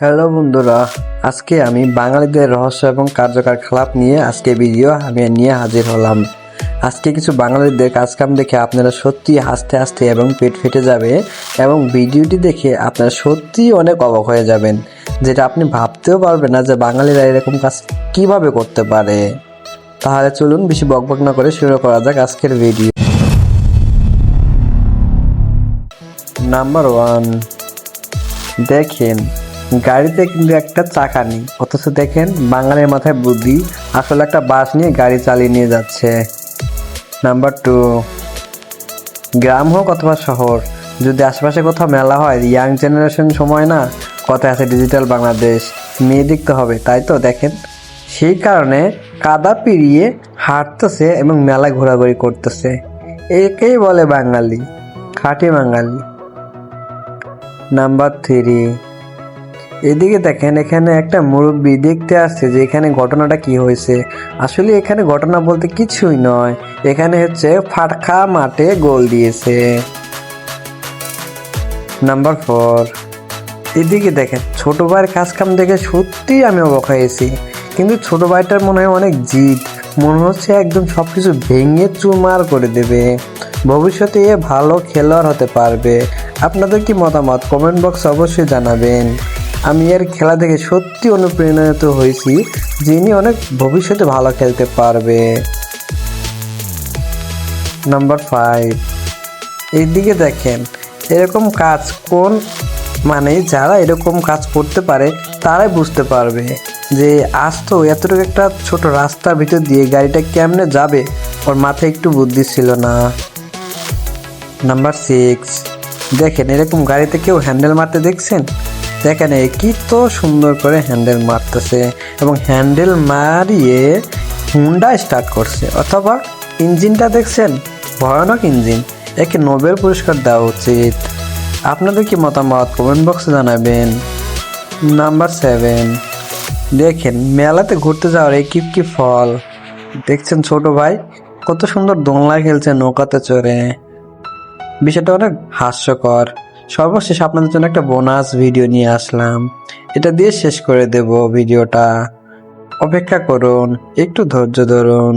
Hello বন্ধুরা, আজকে আমি বাঙালিদের রহস্য এবং কার্যকর খেলাপ নিয়ে আজকে ভিডিও আমি নিয়ে হাজির হলাম। আজকে কিছু বাঙালিদের কাজকাম দেখে আপনারা সত্যি হাসতে হাসতে এবং পেট ফেটে যাবে এবং ভিডিওটি দেখে আপনারা সত্যি অনেক অবাক হয়ে যাবেন, যেটা আপনি ভাবতেও পারবেন না যে বাঙালিরা এরকম কাজ কীভাবে করতে পারে। তাহলে চলুন বেশি বকবক না করে শুরু করা যাক আজকের ভিডিও নাম্বার ওয়ান দেখেন গাড়িতে কিন্তু একটা চাকা নেই। অথচ দেখেন, বাঙালির মাথায় বুদ্ধি। আসলে একটা বাস নিয়ে গাড়ি চালিয়ে নিয়ে যাচ্ছে। নাম্বার টু গ্রাম হোক অথবা শহর, যদি আশেপাশে কোথাও মেলা হয় ইয়াং জেনারেশন সময় না, কথায় আছে ডিজিটাল বাংলাদেশ। মেয়ে দেখতে হবে, তাই তো? দেখেন, সেই কারণে কাদা পেরিয়ে হাঁটতেছে এবং মেলা ঘোরাঘুরি করতেছে। একেই বলে বাঙালি, খাঁটি বাঙালি। নাম্বার থ্রি এদিকে দেখেন, এখানে একটা মুরব্বী দেখতে আসছে যে এখানে ঘটনাটা কি হয়েছে। আসলে এখানে ঘটনা বলতে কিছুই নয়। এখানে হচ্ছে ফাটকা মাঠে গোল দিয়েছে। Number four. এদিকে দেখেন, ছোট ভাইয়ের কাজ কাম দেখে সত্যি আমি অবাক হয়েছি কিন্তু ছোট ভাইটার মনে হয় অনেক জিদ। মনে হচ্ছে একদম সব কিছু ভেঙে চুমার করে দেবে। ভবিষ্যতে এ ভালো খেলোয়াড় হতে পারবে। আপনাদের কি মতামত? কমেন্ট বক্সে অবশ্যই জানাবেন। আমি এর খেলা দেখে সত্যি অনুপ্রেরণিত হয়েছি যিনি অনেক ভবিষ্যতে ভালো খেলতে পারবে। নাম্বার ফাইভ এইদিকে দেখেন, এরকম কাজ কোন মানে যারা এরকম কাজ করতে পারে, তারাই বুঝতে পারবে যে আজ তো এতটুকু একটা ছোট রাস্তার ভিতর দিয়ে গাড়িটা কেমনে যাবে, ওর মাথায় একটু বুদ্ধি ছিল না। নাম্বার সিক্স দেখেন, এরকম গাড়িতে কেউ হ্যান্ডেল মারতে দেখছেন? কি তো সুন্দর করে হ্যান্ডেল মারতেছে এবং হ্যান্ডেল মারিয়ে হুন্ডা স্টার্ট করছে। অথবা ইঞ্জিনটা দেখছেন? ভয়ানক ইঞ্জিন। একে নোবেল পুরস্কার দেওয়া উচিত। আপনাদের কি মতামত? কমেন্ট বক্সে জানাবেন। Number seven. দেখেন, মেলাতে ঘুরতে যাওয়ার এই কিপ কি ফল। দেখছেন ছোট ভাই? কত সুন্দর দোলনা খেলছে নৌকাতে চড়ে। বিষয়টা অনেক হাস্যকর। সর্বশেষ আপনাদের জন্য একটা বোনাস ভিডিও নিয়ে আসলাম। এটা দিয়ে শেষ করে দেব ভিডিওটা অপেক্ষা করুন, একটু ধৈর্য ধরুন।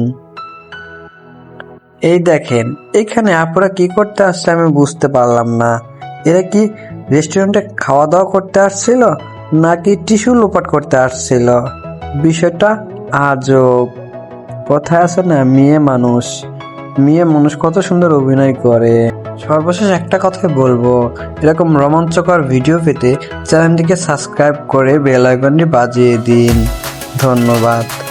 এই দেখেন, এখানে আপনারা কি করতে আসছে আমি বুঝতে পারলাম না। এরা কি রেস্টুরেন্টে খাওয়া দাওয়া করতে আসছিল, নাকি টিস্যু লোপাট করতে আসছিল? বিষয়টা আজব। কথায় আছে না, মেয়ে মানুষ। মেয়ে মানুষ কত সুন্দর অভিনয় করে। সর্বশেষ একটা কথাই বলব, এরকম রোমাঞ্চকর ভিডিও পেতে চ্যানেলটিকে সাবস্ক্রাইব করে বেল আইকনটি বাজিয়ে দিন। ধন্যবাদ।